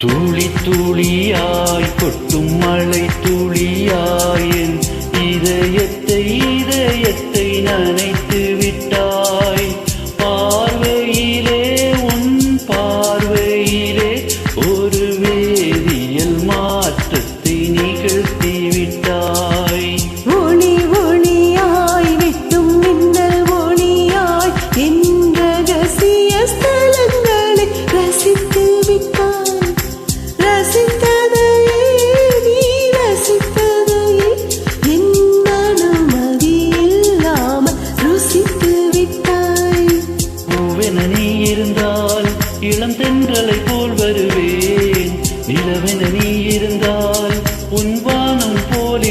துளி துளியாய் கொட்டும் மழை துளியாய் என் இதயத்தை இதயத்தை நானே இளம் தென்றலை போல் வருவேன். நிலவென நீ இருந்தால் உன் வானம் போல்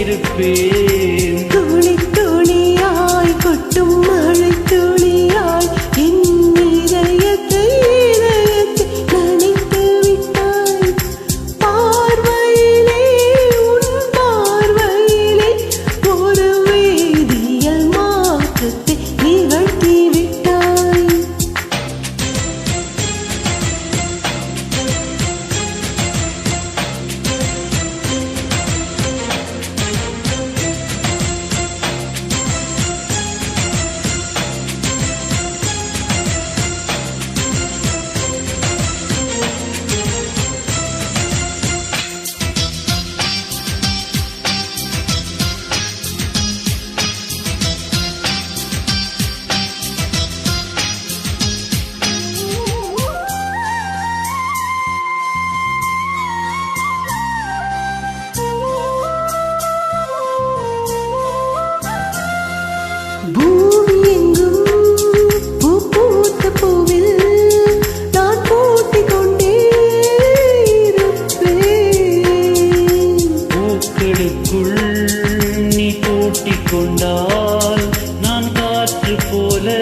உயிர்களுக்குள் நீ பூட்டிக் கொண்டால் நான் காற்று போல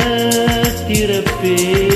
திறப்பேன்.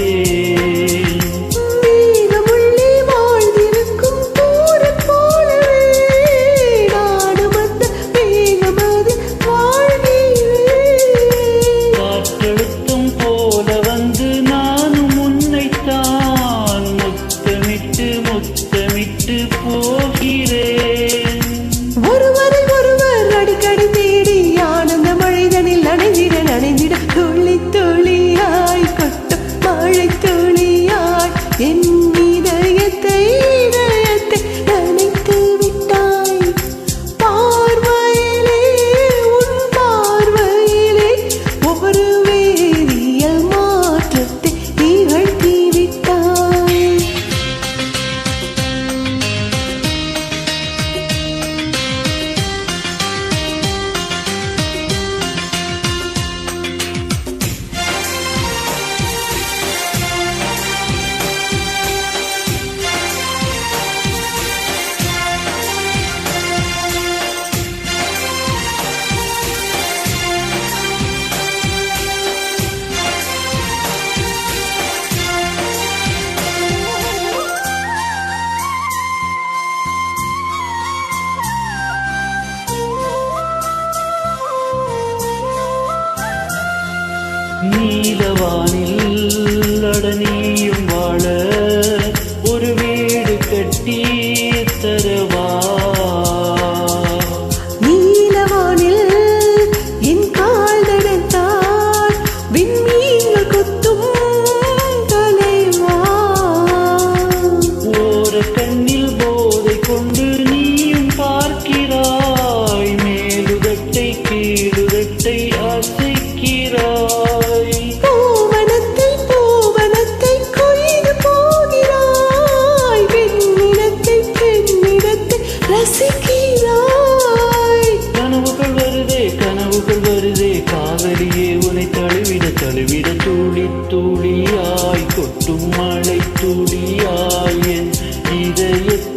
நீலவானில் அடனியும் வாழ ஒரு வீடு கட்டி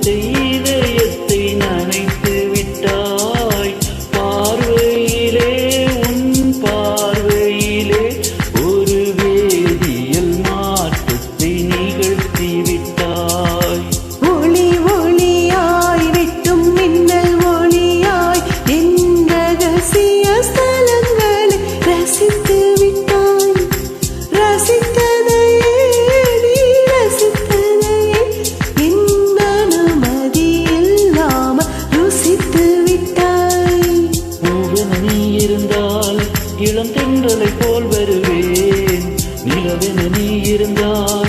செய்த எத்தை நினைத்து விட்டார் இளம் தென்றலை போல் வருவேன். நிலவென நீ இருந்தால்